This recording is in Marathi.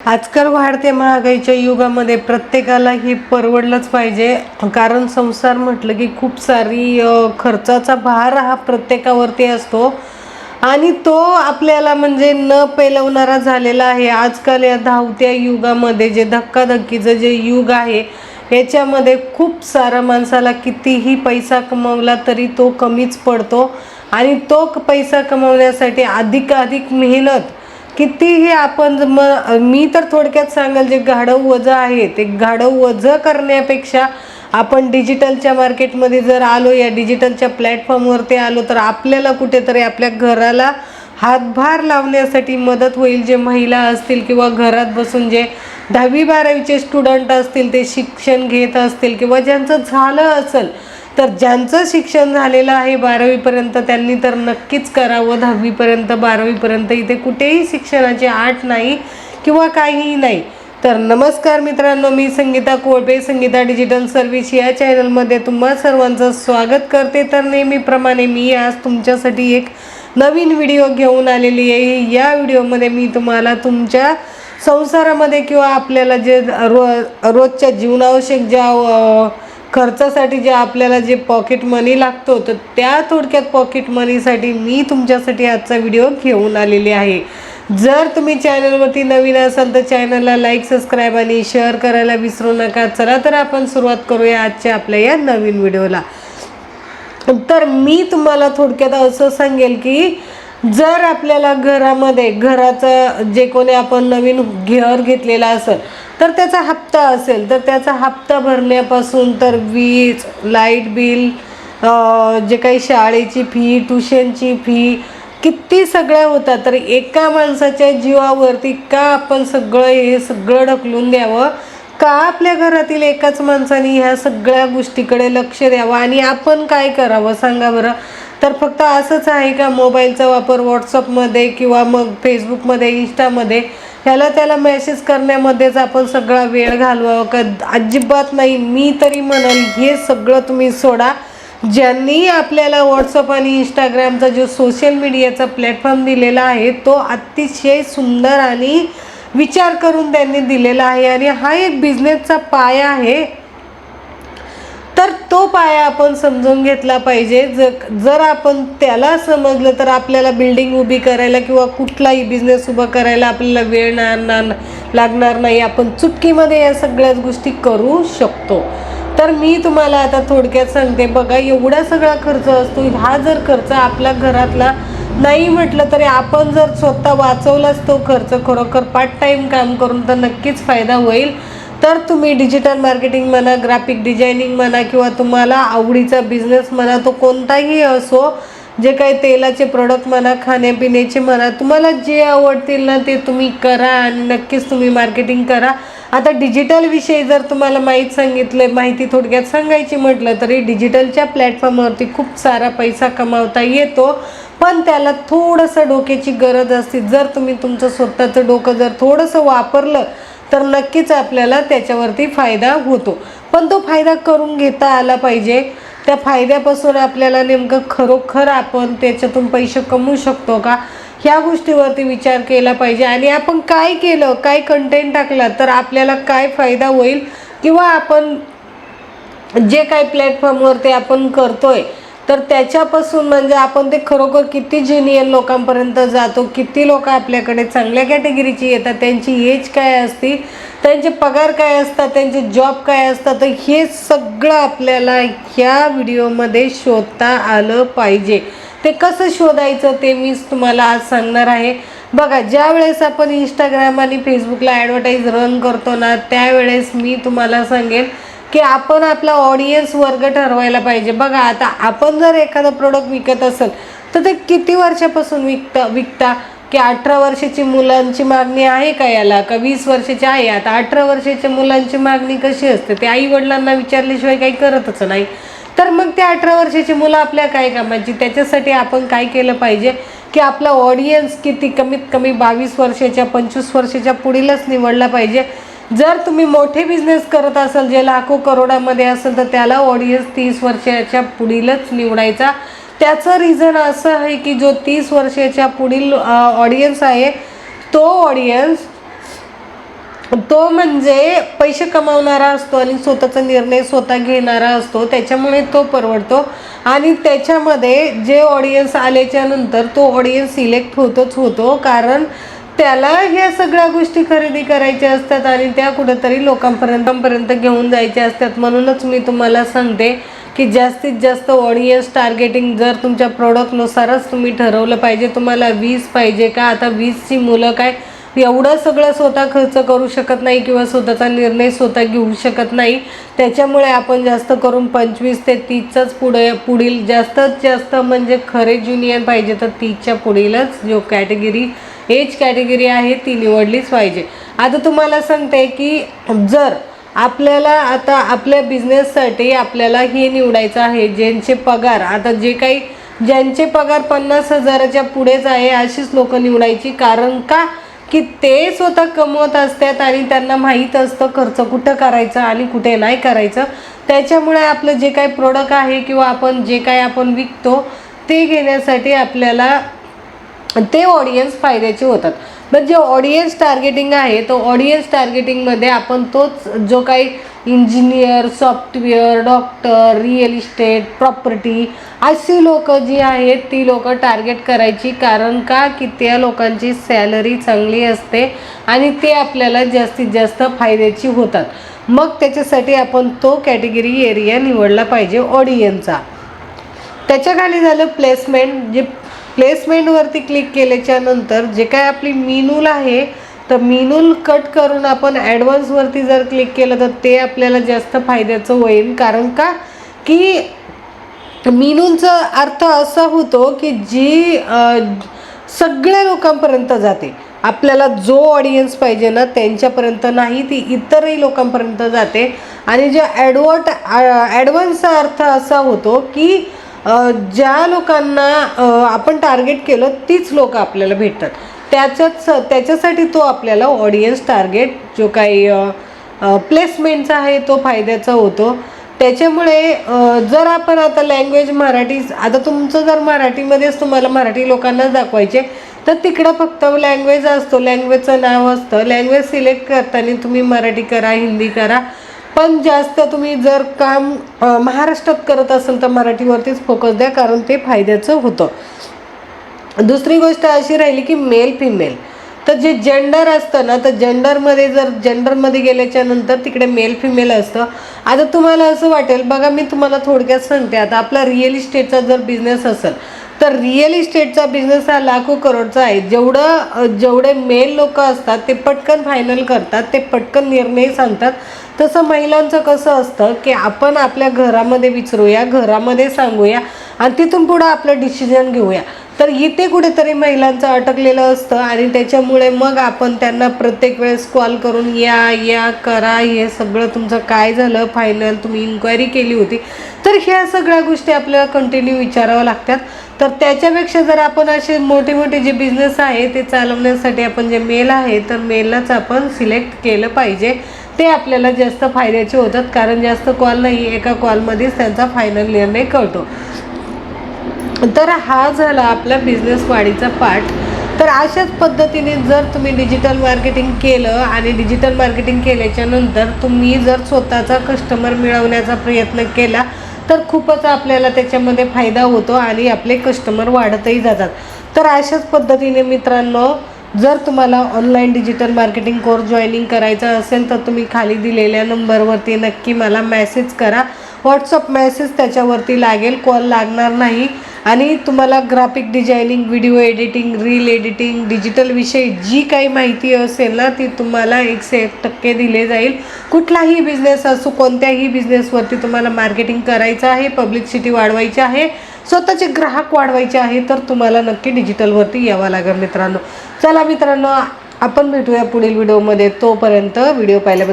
आजकाल वाढत्या महागाईच्या युगामध्ये प्रत्येकाला ही परवडलंच पाहिजे. कारण संसार म्हटलं की खूप सारी खर्चाचा भार हा प्रत्येकावरती असतो. आणि तो आपल्याला म्हणजे न पेलवणारा झालेला आहे. आजकाल या धावत्या युगामध्ये जे धक्काधक्कीचं जे युग आहे याच्यामध्ये खूप सारा माणसाला कितीही पैसा कमवला तरी तो कमीच पडतो. आणि तो पैसा कमवण्यासाठी अधिकाधिक मेहनत कितीही आपण म मी तर थोडक्यात सांगेल जे गाढव वजं आहे ते गाढव वजं करण्यापेक्षा आपण डिजिटलच्या मार्केटमध्ये जर आलो या डिजिटलच्या प्लॅटफॉर्मवरती आलो तर आपल्याला कुठेतरी आपल्या घराला हातभार लावण्यासाठी मदत होईल जे महिला असतील किंवा घरात बसून जे दहावी बारावीचे स्टुडंट असतील ते शिक्षण घेत असतील किंवा ज्यांचं झालं असेल तर ज्यांचं शिक्षण झालेलं आहे बारावीपर्यंत त्यांनी तर नक्कीच करावं. दहावीपर्यंत बारावीपर्यंत इथे कुठेही शिक्षणाची आठ नाही किंवा काहीही नाही. तर नमस्कार मित्रांनो मी संगीता कोळपे संगीता डिजिटल सर्व्हिस या चॅनलमध्ये तुम्हा सर्वांचं स्वागत करते. तर नेहमीप्रमाणे मी आज तुमच्यासाठी एक नवीन व्हिडिओ घेऊन आलेली आहे. या व्हिडिओमध्ये मी तुम्हाला तुमच्या संसारामध्ये किंवा आपल्याला जे रो रोजच्या जीवनावश्यक ज्या खर्चासाठी जे आपल्याला जे पॉकेट मनी लागतो तर त्या थोडक्यात पॉकेट मनीसाठी मी तुमच्यासाठी आजचा व्हिडिओ घेऊन आलेली आहे. जर तुम्ही चॅनलवरती नवीन असाल तर चॅनलला लाईक सबस्क्राईब आणि शेअर करायला विसरू नका. चला तर आपण सुरुवात करूया आजच्या आपल्या या नवीन व्हिडिओला तर मी तुम्हाला थोडक्यात असं सांगेल की जर आपल्याला घरामध्ये घराचं जे कोणी आपण नवीन घर घेतलेला असेल तर त्याचा हप्ता असेल तर त्याचा हप्ता भरण्यापासून तर वीज लाइट बिल जे काही शाळेची फी ट्युशनची फी किती सगळ्या होतात. तर एका माणसाच्या जीवावरती का आपण सगळं हे सगळं ढकलून द्यावं? का आपल्या घरातील एकाच माणसाने ह्या सगळ्या गोष्टीकडे लक्ष द्यावं? आणि आपण काय करावं? सांगा बरं. तर फक्त असंच आहे का मोबाईलचा वापर व्हॉट्सअपमध्ये किंवा मग फेसबुकमध्ये इंस्टामध्ये ह्याला त्याला मेसेज करण्यामध्येच आपण सगळा वेळ घालवावा का? अजिबात नाही. मी तरी म्हणाल हे सगळं तुम्ही सोडा. ज्यांनी आपल्याला व्हॉट्सअप आणि इंस्टाग्रामचा जो सोशल मीडियाचा प्लॅटफॉर्म दिलेला आहे तो अतिशय सुंदर आणि विचार करून त्यांनी दिलेला आहे. आणि हा एक बिझनेसचा पाया आहे. तर तो पाया आपण समजून घेतला पाहिजे. जर जर आपण त्याला समजलं तर आपल्याला बिल्डिंग उभी करायला किंवा कुठलाही बिझनेस उभा करायला आपल्याला वेळ ना- ना- लागणार नाही. आपण चुटकीमध्ये या सगळ्याच गोष्टी करू शकतो. तर मी तुम्हाला आता थोडक्यात सांगते. बघा एवढा सगळा खर्च असतो. हा जर खर्च आपल्या घरातला नाही म्हटलं तरी आपण जर स्वतः वाचवलाच तो खर्च खरोखर पार्ट टाईम काम करून तर नक्कीच फायदा होईल. तर तुम्ही डिजिटल मार्केटिंग म्हणा ग्राफिक डिझायनिंग म्हणा किंवा तुम्हाला आवडीचा बिझनेस म्हणा तो कोणताही असो जे काही तेलाचे प्रोडक्ट म्हणा खाण्यापिण्याचे म्हणा तुम्हाला जे आवडतील ना ते तुम्ही करा आणि नक्कीच तुम्ही मार्केटिंग करा. आता डिजिटल विषयी जर तुम्हाला माहीत सांगितलं माहिती थोडक्यात सांगायची म्हटलं तरी डिजिटलच्या प्लॅटफॉर्मवरती खूप सारा पैसा कमावता येतो. पण त्याला थोडंसं डोक्याची गरज असते. जर तुम्ही तुमचं स्वतःचं डोकं जर थोडंसं वापरलं तर नक्कीच आपल्याला त्याच्यावरती फायदा होतो. पण तो फायदा करून घेता आला पाहिजे. त्या फायद्यापासून आपल्याला नेमकं खरोखर आपण त्याच्यातून पैसे कमवू शकतो का? ह्या गोष्टीवरती विचार केला पाहिजे. आणि आपण काय केलं काय कंटेंट टाकला तर आपल्याला काय फायदा होईल? किंवा आपण जे काही प्लॅटफॉर्मवरती आपण करतोय तर त्याच्यापासून म्हणजे आपण ते खरोखर किती ज्युनियर लोकांपर्यंत जातो किती लोक आपल्याकडे चांगल्या कॅटेगरीची येतात त्यांची एज काय असती त्यांचे पगार काय असतात त्यांचे जॉब काय असतात तर हे सगळं आपल्याला ह्या व्हिडिओमध्ये शोधता आलं पाहिजे. ते कसं शोधायचं ते मीच तुम्हाला आज सांगणार आहे. बघा ज्या वेळेस आपण इंस्टाग्राम आणि फेसबुकला ॲडव्हर्टाईज रन करतो ना त्यावेळेस मी तुम्हाला सांगेन की आपण आपला ऑडियन्स वर्ग ठरवायला पाहिजे. बघा आता आपण जर एखादं प्रोडक्ट विकत असेल तर ते किती वर्षापासून विकता विकता? की अठरा वर्षाची मुलांची मागणी आहे का याला? का वीस वर्षाची आहे? आता अठरा वर्षाच्या मुलांची मागणी कशी असते? ते आई वडिलांना विचारल्याशिवाय काही करतच नाही. तर मग ते अठरा वर्षाची मुलं आपल्या काय कामाची? त्याच्यासाठी आपण काय केलं पाहिजे? की आपला ऑडियन्स किती कमीत कमी बावीस वर्षाच्या पंचवीस वर्षाच्या पुढीलच निवडला पाहिजे? जर तुम्ही मोठे बिझनेस करत असाल जे लाखो करोडामध्ये असेल तर त्याला ऑडियन्स तीस वर्षाच्या पुढीलच निवडायचा. त्याचं रिझन असं आहे की जो तीस वर्षाच्या पुढील ऑडियन्स आहे तो ऑडियन्स तो म्हणजे पैसे कमावणारा असतो आणि स्वतःचा निर्णय स्वतः घेणारा असतो. त्याच्यामुळे तो परवडतो. आणि त्याच्यामध्ये जे ऑडियन्स आल्याच्यानंतर तो ऑडियन्स सिलेक्ट होतोच होतो. कारण त्याला ह्या सगळ्या गोष्टी खरेदी करायच्या असतात आणि त्या कुठंतरी लोकांपर्यंत घेऊन जायच्या असतात. म्हणूनच मी तुम्हाला सांगते की जास्तीत जास्त ऑडियन्स टार्गेटिंग जर तुमच्या प्रोडक्टनुसारच तुम्ही ठरवलं पाहिजे तुम्हाला वीस पाहिजे का? आता वीसची मुलं काय एवढं सगळं स्वतः खर्च करू शकत नाही किंवा स्वतःचा निर्णय स्वतः घेऊ शकत नाही. त्याच्यामुळे आपण जास्त करून पंचवीस ते तीसचाच पुढे पुढील जास्तीत जास्त म्हणजे खरे ज्युनियर पाहिजे तर तीसच्या पुढीलच जो कॅटेगरी एज कॅटेगरी आहे ती निवडलीच पाहिजे. आता तुम्हाला सांगते की जर आपल्याला आता आपल्या बिझनेससाठी आपल्याला हे निवडायचं आहे ज्यांचे पगार आता जे काही ज्यांचे पगार पन्नास हजाराच्या पुढेच आहे अशीच लोक निवडायची. कारण का? की ते स्वतः कमवत असतात आणि त्यांना माहीत असतं खर्च कुठं करायचं आणि कुठे नाही करायचं. त्याच्यामुळे आपलं जे काही प्रोडक्ट आहे किंवा आपण जे काही आपण विकतो ते घेण्यासाठी आपल्याला ते ऑडियन्स फायद्याचे होतात. बट जे ऑडियन्स टार्गेटिंग आहे तो ऑडियन्स टार्गेटिंगमध्ये आपण तोच जो काही engineer software doctor real estate property अशी लोक जी आहेत ती लोकं टार्गेट करायची. कारण का? की त्या लोकांची सॅलरी चांगली असते आणि ते आपल्याला जास्तीत जास्त फायद्याची होतात. मग त्याच्यासाठी आपण तो कॅटेगरी एरिया निवडला पाहिजे ऑडियन्सचा त्याच्याखाली झालं प्लेसमेंट जे प्लेसमेंटवरती क्लिक केल्याच्यानंतर जे काय आपली मिनूल आहे तर मिनूल कट करून आपण ॲडव्हान्सवरती जर क्लिक केलं तर ते आपल्याला जास्त फायद्याचं होईल. कारण का? की मिनूलचा अर्थ असा होतो की जी सगळ्या लोकांपर्यंत जाते. आपल्याला जो ऑडियन्स पाहिजे ना त्यांच्यापर्यंत नाही ती इतरही लोकांपर्यंत जाते. आणि जे ॲडवर्ट ॲडव्हान्सचा अर्थ असा होतो की ज्या लोकांना आपण टार्गेट केलं तीच लोक आपल्याला भेटतात. त्याच्याच त्याच्यासाठी तो आपल्याला ऑडियन्स टार्गेट जो काही प्लेसमेंटचा आहे तो फायद्याचा होतो. त्याच्यामुळे जर आपण आता लँग्वेज मराठी आता तुमचं जर मराठीमध्येच तुम्हाला मराठी लोकांना दाखवायचे तर तिकडं फक्त लँग्वेज असतो. लँग्वेजचं नाव असतं. लँग्वेज सिलेक्ट करताना तुम्ही मराठी करा हिंदी करा. पण जास्त तुम्ही जर काम महाराष्ट्रात करत असेल तर मराठीवरतीच फोकस द्या कारण ते फायद्याचं होतं. दुसरी गोष्ट अशी राहिली की मेल फिमेल तर जे जेंडर असतं ना तर जेंडरमध्ये जर जेंडरमध्ये गेल्याच्यानंतर तिकडे मेल फिमेल असतं. आता तुम्हाला असं वाटेल बघा मी तुम्हाला थोडक्यात सांगते. आता आपला रिअल इस्टेटचा जर बिझनेस असेल तर रिअल इस्टेटचा बिझनेस हा लाखो करोडचा आहे. जेवढं जेवढे मेल लोक असतात ते पटकन फायनल करतात ते पटकन निर्णय सांगतात. तसं महिलांचं कसं असतं की आपण आपल्या घरामध्ये विचारूया घरामध्ये सांगूया आणि तिथून पुढं आपलं डिसिजन घेऊया. तर इथे कुठेतरी महिलांचं अटकलेलं असतं आणि त्याच्यामुळे मग आपण त्यांना प्रत्येक वेळेस कॉल करून या या करा हे सगळं तुमचं काय झालं? फायनल तुम्ही इन्क्वायरी केली होती. तर ह्या सगळ्या गोष्टी आपल्याला कंटिन्यू विचाराव्या लागतात. तर त्याच्यापेक्षा जर आपण असे मोठे मोठे जे बिझनेस आहे ते चालवण्यासाठी आपण जे मेल आहे तर मेललाच आपण सिलेक्ट केलं पाहिजे. ते आपल्याला जास्त फायद्याचे होतात कारण जास्त कॉल नाही एका कॉलमध्येच त्यांचा फायनल निर्णय कळतो. तर हा झाला आपला बिझनेस वाढीचा पाठ. तर अशाच पद्धतीने जर तुम्ही डिजिटल मार्केटिंग केलं आणि डिजिटल मार्केटिंग केल्याच्यानंतर तुम्ही जर स्वतःचा कस्टमर मिळवण्याचा प्रयत्न केला तर खूपच आपल्याला त्याच्यामध्ये फायदा होतो आणि आपले कस्टमर वाढतही जातात. तर अशाच पद्धतीने मित्रांनो जर तुम्हाला online digital marketing course joining करायचा असेल तर तुम्ही खाली दिलेल्या नंबरवरती नक्की मला मेसेज करा. व्हॉट्सअप मेसेज त्याच्यावरती लागेल. कॉल लागणार नाही. आणि तुम्हाला graphic designing video editing reel editing digital विषयी जी काही माहिती असेल ना ती तुम्हाला एकशे एक टक्के दिले जाईल. कुठलाही बिझनेस असो कोणत्याही बिझनेसवरती तुम्हाला मार्केटिंग करायचं आहे पब्लिसिटी वाढवायची आहे स्वतःचे ग्राहक वाढवायचे आहे तर तुम्हाला नक्की डिजिटलवरती यावं लागेल मित्रांनो. चला मित्रांनो आपण भेटूया पुढील व्हिडिओमध्ये तोपर्यंत व्हिडिओ पाहिल्याबद्दल